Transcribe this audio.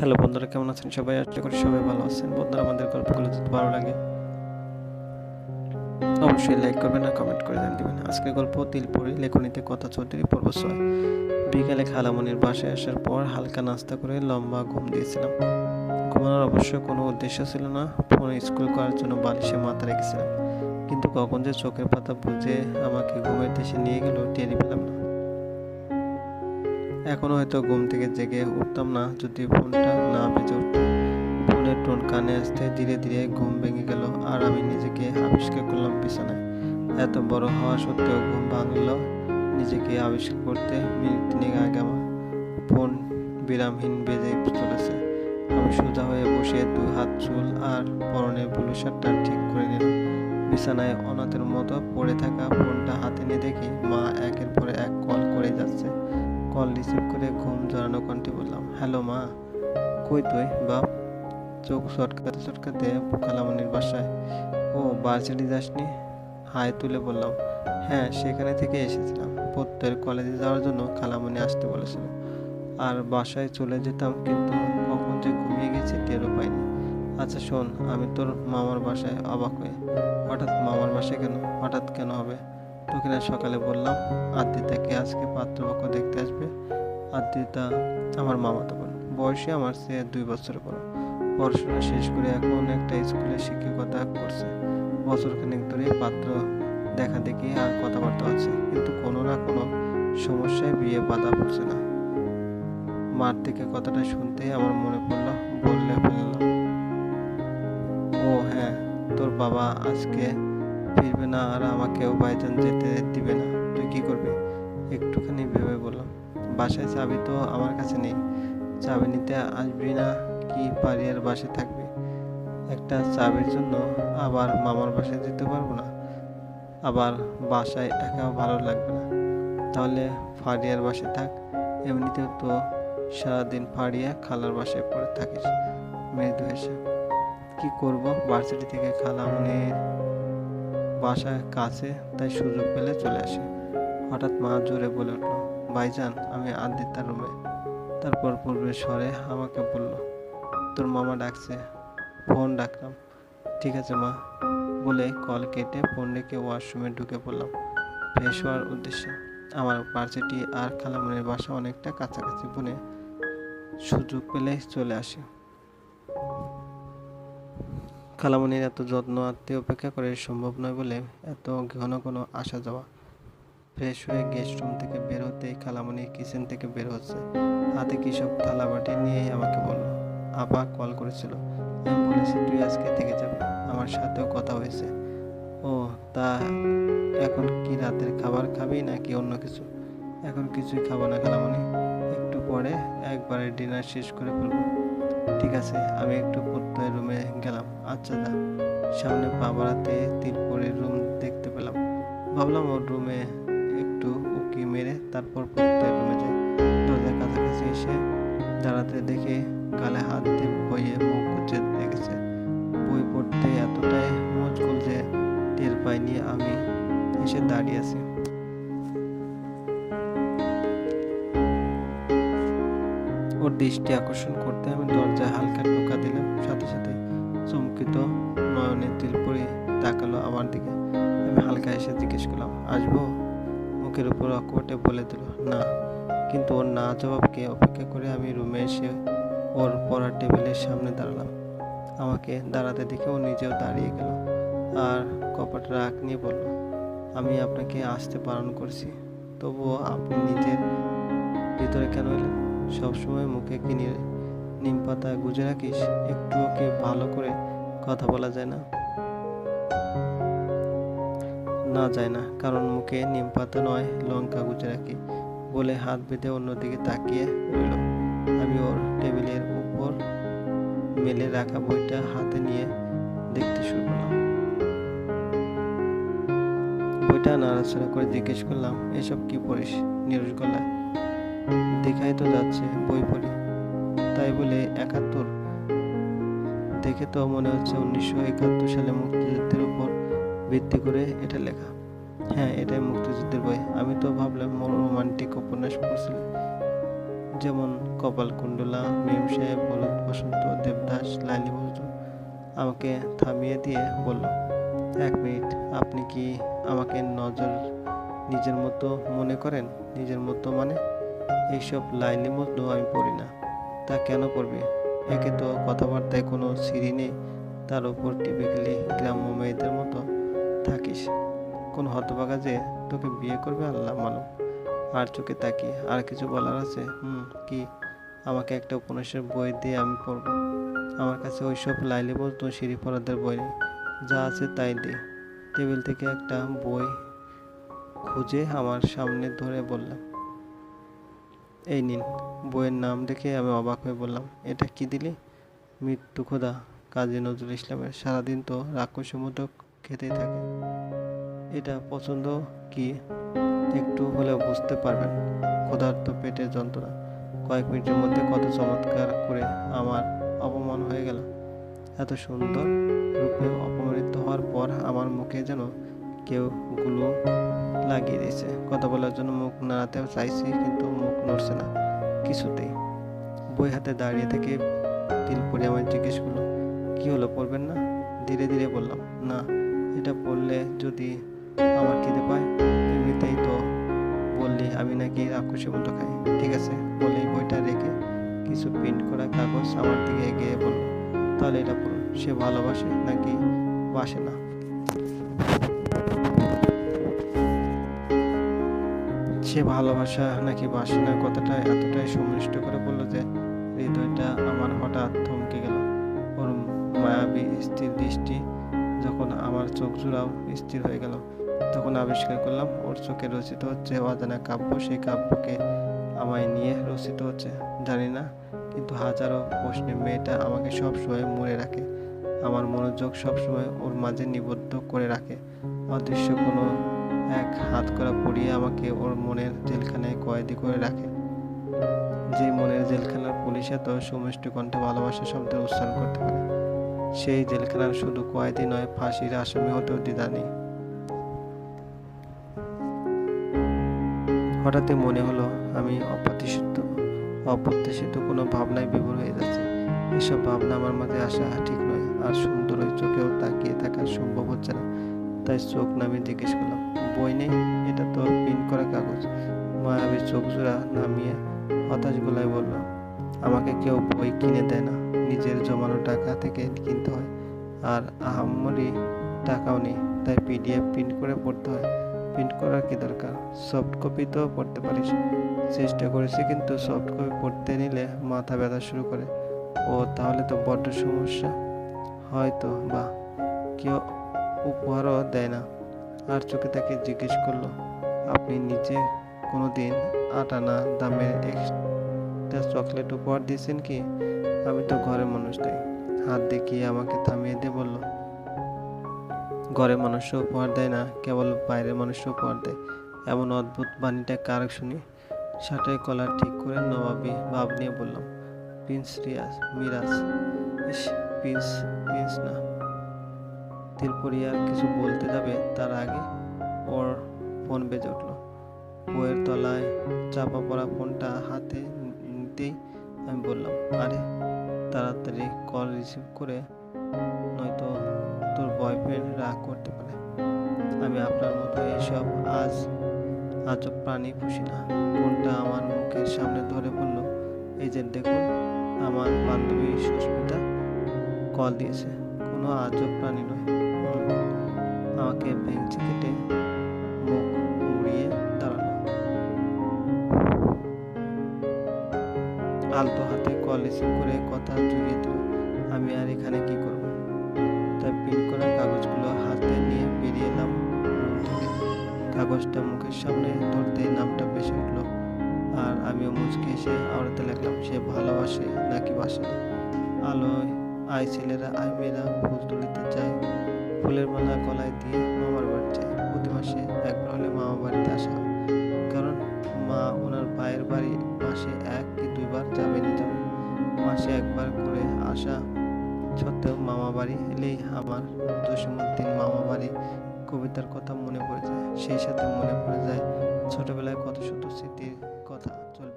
Hello বন্ধুরা, কেমন আছেন সবাই? আশা করি সবাই ভালো আছেন। বন্ধুরা, আমাদের গল্পগুলো যদি ভালো লাগে, অবশ্যই লাইক করবেন আর কমেন্ট করে জানিয়ে দেবেন। আজকের গল্প তিলপুরি, লেখনীতে কথা চৌধুরী, পর্ব ছয়। বিকালে খালামনির বাসায় আসার পর হালকা নাস্তা করে লম্বা ঘুম দিয়েছিলাম। ঘুমানোর অবশ্য কোনো উদ্দেশ্য ছিল না, ফোনে স্কুল করার জন্য বালিশে মাথা রেখেছিলাম। কিন্তু কখন যে চোখের পাতা বুঝে আমাকে ঘুমের দেশে নিয়ে গেল টেরি পেলাম না। এখনও হয়তো ঘুম থেকে জেগে উঠতাম না। যদি ফোনটা না বেজে উঠত, ফোনের টোন কানে আসতে ধীরে ধীরে ঘুম ভেঙে গেল আর আমি নিজেকে আবিষ্কার করলাম বিছানায়। এত বড় হওয়া সত্ত্বেও ঘুম ভাঙল। নিজেকে আবিষ্কার করতে মিনিট তিনেক আগে আমার ফোন বিরামহীন বেজে চলেছে। আমি সোজা হয়ে বসে দু হাত চুল আর পরনের ব্লু শার্টটা ঠিক করে নিলাম। বিছানায় অনাথের মতো পড়ে থাকা ফোনটা হাতে নিয়ে দেখি, মা কল রিসিভ করে ঘুম জড়ানো কণ্ঠে বললাম, হ্যালো মা, কই তুই বাপ? চোখ চটকাতে চটকাতে খালামনির বাসায়, ও ভার্সিটি যাসনি? হায় তুলে বললাম হ্যাঁ সেখানে থেকে এসেছিলাম। প্রত্যেক কলেজে যাওয়ার জন্য খালামনি আসতে বলেছিল। আর বাসায় চলে যেতাম কিন্তু কখন যে ঘুমিয়ে গেছি টেরও পাইনি। আচ্ছা শোন, আমি তোর মামার বাসায় অবাক হয়ে, হঠাৎ মামার বাসায় কেন? হঠাৎ কেন হবে? তোকে না সকালে বললাম আদ্রিতাকে আজকে পাত্রপক্ষ দেখতে আসবে? আদ্রিতা আমার মামাতো বোন। বয়সে আমার সে দুই বছর বড়। পড়াশোনা শেষ করে এখন একটা স্কুলে শিক্ষকতা করছে। বছরখানেক ধরে পাত্র দেখা দেখি আর কথাবার্তা হচ্ছে। কিন্তু কোনো না কোনো সমস্যায় বিয়ে বাধা পড়ছে না। মার থেকে কথাটা শুনতেই আমার মনে পড়ল, বললে ও হ্যাঁ তোর বাবা আজকে ফিরবে না আর আমাকেও বাইজান যেতে দিবে না। তুই কি করবি? একটুখানি ভেবে বললাম। বাসায় চাবি তো আমার কাছে নেই। চাবি নিতে আসবি না কি পারিয়ার বাসায় থাকবি? একটা চাবির জন্য আবার মামার বাসায় যেতে পারব না। আবার বাসায় একা ভালো লাগবে না। তাহলে ফারিয়ার বাসায় থাক। এমনিতেও তো সারাদিন ফাড়িয়া খালার বাসায় পড়ে থাকিস। মৃদু হেসে, কি করব? ভার্সিটি থেকে খালা খালামনির বাসায় কাছে তাই সুযোগ পেলে চলে আসে। হঠাৎ মা জোরে বলে উঠল, ভাইজান, আমি আদিতার রুমে। তারপর পূর্বের স্বরে আমাকে বলল, তোর মামা ডাকছে, ফোন ডাকলাম। ঠিক আছে মা। বলে কল কেটে ফোন রেখে ওয়াশরুমে ঢুকে পড়লাম। ফ্রেশ হওয়ার উদ্দেশ্যে। আমার ভার্সিটি আর খালামনির বাসা অনেকটা কাছাকাছি বলে সুযোগ পেলে চলে আসে। খালামনির এত যত্ন, আত্মীয় অপেক্ষা করে সম্ভব নয় বলে এত ঘন ঘন আসা যাওয়া। ফ্রেশ হয়ে গেস্ট রুম থেকে বের হতেই খালামনি কিচেন থেকে বের হচ্ছে। হাতে কি সব থালাবাটি নিয়ে আমাকে বলল, আপা কল করেছিল। আমি বলেছি, তুই আজকে থেকে যাবি, আমার সাথেও কথা হয়েছে। ও, তা এখন কি রাতের খাবার খাবি নাকি অন্য কিছু? এখন কিছুই খাব না খালামনি একটু পরে একবারে ডিনার শেষ করে ফেলব। ঠিক আছে, আমি একটু প্রত্যয় রুমে গেলাম। আচ্ছা দা, সামনে পা বাড়াতে তিরপুরের রুম দেখতে পেলাম। ভাবলাম ওর রুমে একটু উকি মেরে তারপর প্রত্যয় রুমে যাই। দরজার কাছাকাছি এসে দাঁড়াতে দেখে গালে হাত দিয়ে বইয়ে মুখ গুজে দেখেছে বই পড়তে এতটাই মজগুল যে টের পাইনি আমি। এসে দাঁড়িয়ে আছি। ওর দৃষ্টি আকর্ষণ করতে আমি দরজায় হালকা টোকা দিলাম, সাথে সাথে চমকিত নয়নে তিলপুরি তাকালো আমার দিকে। আমি হালকা এসে জিজ্ঞেস করলাম, আসব? মুখের উপর অকপটে বলে দিল, না। কিন্তু ওর না জবাবকে অপেক্ষা করে আমি রুমে এসে ওর পড়ার টেবিলের সামনে দাঁড়ালাম। আমাকে দাঁড়াতে দেখে ও নিজেও দাঁড়িয়ে গেল আর কপাট রাগ নিয়ে বলল, আমি আপনাকে আসতে বারণ করছি, তবুও আপনি নিজের ভিতরে কেন এলেন? সবসময় মুখে কি নিম পাতা গুজে রাখিস একটু ওকে ভালো করে কথা বলা যায় না? না যায় না, কারণ মুখে নিম পাতা নয়, লঙ্কা গুজে রাখি। বলে হাত বেঁধে অন্যদিকে তাকিয়ে রইল। আমি ওর টেবিলের উপর মেলে রাখা বইটা হাতে নিয়ে দেখতে শুরু করলাম। বইটা নাড়াচাড়া করে জিজ্ঞেস করলাম, এসব কি পড়িস? নিরুষ গলায় দেখাই তো যাচ্ছে বই পড়ি। তাই বলে একাত্তর। দেখে তো মনে হচ্ছে উনিশশো একাত্তর সালে মুক্তিযুদ্ধের উপর ভিত্তি করে এটা লেখা। হ্যাঁ এটাই মুক্তিযুদ্ধের বই। আমি তো ভাবলাম মন রোমান্টিক উপন্যাস পড়ছিলাম। যেমন কপালকুণ্ডলা মেম সাহেব হলুদ বসন্ত দেবদাস লাইলি বজরু আমাকে থামিয়ে দিয়ে বলল, এক মিনিট, আপনি কি আমাকে নজর নিজের মতো মনে করেন? নিজের মতো মানে? এইসব লাইলি মজনু আমি পড়ি না। তা কেন পড়বে? একে তো কথাবার্তায় কোনো সিঁড়ি নেই, তার উপর টিপিক্যালি গ্রাম্য মেয়েদের মতো থাকিস। কোন হতভাগা যে তোকে বিয়ে করবে আল্লাহ মালুম। আর চোখে তাকিয়ে আর কিছু বলার আছে? হুম, কি? আমাকে একটা উপন্যাসের বই দিয়ে আমি পড়ব। আমার কাছে ওইসব লাইলি বলতো সিঁড়ি ফরাদের বই নেই। যা আছে তাই দিই টেবিল থেকে একটা বই খুঁজে আমার সামনে ধরে বললাম এই নিন, বইয়ের নাম দেখে আমি অবাক হয়ে বললাম, এটা কি দিলি? মৃত্যু খোদা, কাজী নজরুল ইসলামের সারাদিন তো রাক্ষস মতো খেতেই থাকে। এটা পছন্দ কি? একটু হলেও বুঝতে পারবেন ক্ষুধার্ত পেটের যন্ত্রণা। কয়েক মিনিটের মধ্যে কত চমৎকার করে আমার অপমান হয়ে গেল। এত সুন্দর রূপে অপমানিত হওয়ার পর আমার মুখে যেন কেউ গুলো লাগিয়ে দিয়েছে। কথা বলার জন্য মুখ নাড়াতেও চাইছি, কিন্তু মুখ নড়ছে না। কিছুতেই। বই হাতে দাঁড়িয়ে থেকে তিলপুরি আমার জিজ্ঞেস করল, কি হলো, পড়বেন না? ধীরে ধীরে বললাম, না, এটা পড়লে যদি আমার খিদে পায়, এমনিতেই তো বললি আমি নাকি রাক্ষসের মতো খাই। ঠিক আছে বলেই বইটা রেখে কিছু প্রিন্ট করা কাগজ আমার দিকে এগিয়ে বলল, তাহলে এটা পড়ুন। সে ভালোবাসে নাকি বাসে না? সে ভালোবাসা নাকি বাসে না কথাটা এতটাই সুমিষ্ট করে বলল যে হৃদয়টা আমার হঠাৎ থমকে গেল। ওর মায়াবী স্থির দৃষ্টি যখন আমার চোখ জোড়াও স্থির হয়ে গেল। তখন আবিষ্কার করলাম ওর চোখে রচিত হচ্ছে অজানা কাব্য, সেই কাব্যকে আমায় নিয়ে রচিত হচ্ছে। জানি না, কিন্তু হাজারো প্রশ্নে মেয়েটা আমাকে সবসময় মনে রাখে। আমার মনোযোগ সবসময় ওর মাঝে নিবদ্ধ করে রাখে। অদৃশ্য কোনো এক হাত করা পড়িয়ে আমাকে ওর মনের জেলখানায় কয়েদি করে রাখে। যে মনের জেলখানার পুলিশ এত সুমিষ্ট কণ্ঠে ভালোবাসা শব্দের উচ্চারণ করতে পারে। সেই জেলখানার শুধু কয়েদি নয়, ফাঁসির আসামি হতেও দ্বিধা নেই হঠাৎই মনে হলো, আমি অপ্রতিষ্ঠিত, অপ্রত্যাশিত কোনো ভাবনায় বিভোর হয়ে যাচ্ছে। এসব ভাবনা আমার মাঝে আসা ঠিক নয়, আর সুন্দর ওই চোখেও তাকিয়ে থাকা সম্ভব হচ্ছে না। তাই চোখ নামিয়ে জিজ্ঞেস করলাম বই নেই, এটা তো প্রিন্ট করা কাগজ। মায়াবী চোখ জোড়া নামিয়ে হতাশ গলায় বলল, আমাকে কেউ বই কিনে দেয় না, নিজের জমানো টাকা থেকে কিনতে হয়। আর আহাম্মরি টাকাও নেই, তাই পিডিএফ প্রিন্ট করে পড়তে হয়। প্রিন্ট করার কি দরকার? সফট কপি তো পড়তে পারিস। চেষ্টা করেছি কিন্তু সফট কপি পড়তে নিলে মাথা ব্যথা শুরু করে। ও, তাহলে তো বড্ড সমস্যা। হয়তো বা কেউ উপহারও দেয় না। আর চোখে তাকে জিজ্ঞেস করল, আপনি নিজে কোনো দিন আটানা দামের একটা চকলেট উপহার দিয়েছেন কি? আমি তো ঘরের মানুষ তাই হাত দেখিয়ে আমাকে থামিয়ে দিয়ে বলল, ঘরের মানুষও উপহার দেয় না, কেবল বাইরের মানুষও উপহার দেয়। এমন অদ্ভুত বাণীটা কার শুনি? শার্টের কলার ঠিক করে নবাবী ভাব নিয়ে বললাম, prince Riaz, Miraj. Prince prince না। তিলপুরি আর কিছু বলতে যাবে তার আগে ওর ফোন বেজে উঠল। বইয়ের তলায় চাপা পড়া ফোনটা হাতে নিতেই আমি বললাম, আরে, তাড়াতাড়ি কল রিসিভ করে নয়তো তোর বয়ফ্রেন্ড রাগ করতে পারে। আমি আপনার মতো এইসব আজ আজব প্রাণী পুষি না। ফোনটা আমার মুখের সামনে ধরে বলল, এই যে দেখুন, আমার বান্ধবী সুস্মিতা কল দিয়েছে। কোনো আজব প্রাণী নয়। আমাকে ভেঙচি কেটে মুখ মুড়িয়ে দাঁড়াল। আলতো হাতে কল করে কথা জুড়িয়ে দিল, আমি আর এখানে কি করব? তাই প্রিন্ট করা কাগজগুলো হাতে নিয়ে বেরিয়ে এলাম কাগজটা মুখের সামনে ধরতে নামটা বেশি উঠল, আর আমিও মুচকে এসে আওড়াতে লাগলাম, সে ভালোবাসে নাকি বাসে? আলোয় আয় ছেলেরা আয় মেয়েরা ফুল তুলিতে যায়। ফুলের মালা গলায় দিয়ে মামার বাড়ি যায় প্রতি মাসে একবার হলে মামা বাড়িতে আসা কারণ মা ওনার ভাইয়ের বাড়ি মাসে এক কি দুইবার যাবেনই যাবে মাসে একবার করে আসা সত্ত্বেও মামা বাড়ি এলেই আমার জসীমুদ্দিন মামা বাড়ি কবিতার কথা মনে পড়ে যায়। সেই সাথে মনে পড়ে যায় ছোটবেলায় কত শত স্মৃতির কথা চলে